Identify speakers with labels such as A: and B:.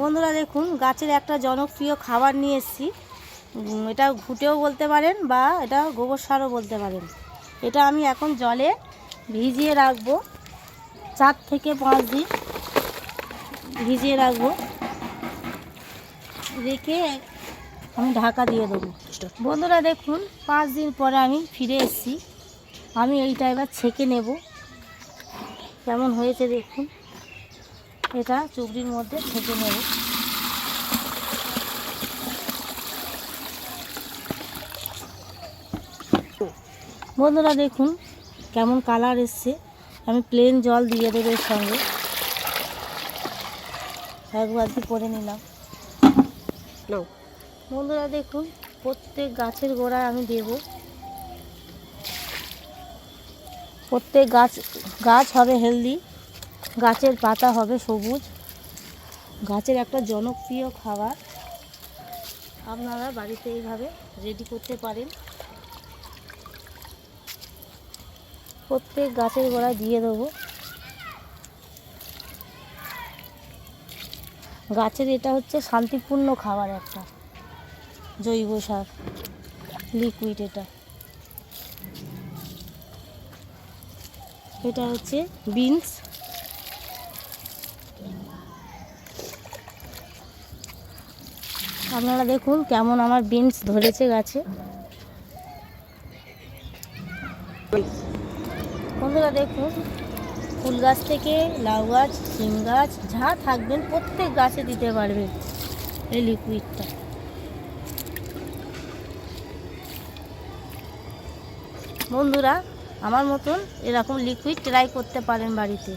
A: বন্ধুরা দেখুন, গাছের একটা জনপ্রিয় খাবার নিয়ে এসেছি। এটা ঘুটেও বলতে পারেন বা এটা গোবর সারও বলতে পারেন। এটা আমি এখন জলে ভিজিয়ে রাখব, চার থেকে পাঁচ দিন ভিজিয়ে রাখব। রেখে আমি ঢাকা দিয়ে দেবো। বন্ধুরা দেখুন, পাঁচ দিন পরে আমি ফিরে এসেছি। আমি এইটা এবার ছেঁকে নেব। কেমন হয়েছে দেখুন। এটা চুবড়ির মধ্যে ছেঁকে নেব। বন্ধুরা দেখুন কেমন কালার এসছে। আমি প্লেন জল দিয়ে দেবো এর সঙ্গে। এক বালতি করে নিলাম। বন্ধুরা দেখুন প্রত্যেক গাছের গোড়ায় আমি দেব। প্রত্যেক গাছ গাছ হবে হেলদি গাছের পাতা হবে সবুজ। গাছের একটা জনপ্রিয় খাবার। আপনারা বাড়িতে এইভাবে রেডি করতে পারেন। প্রত্যেক গাছের গোড়ায় দিয়ে দেবো। গাছের এটা হচ্ছে শান্তিপূর্ণ খাবার একটা। জৈব সার লিকুইড এটা। এটা হচ্ছে বিনস আপনারা দেখুন কেমন আমার বিনস ধরেছে গাছে। বন্ধুরা দেখুন, ফুল গাছ থেকে লাউ গাছ সিম গাছ, যা থাকবেন প্রত্যেক গাছে দিতে পারবেন এই লিকুইডটা বন্ধুরা, আমার মতন এরকম লিকুইড ট্রাই করতে পারেন বাড়িতে।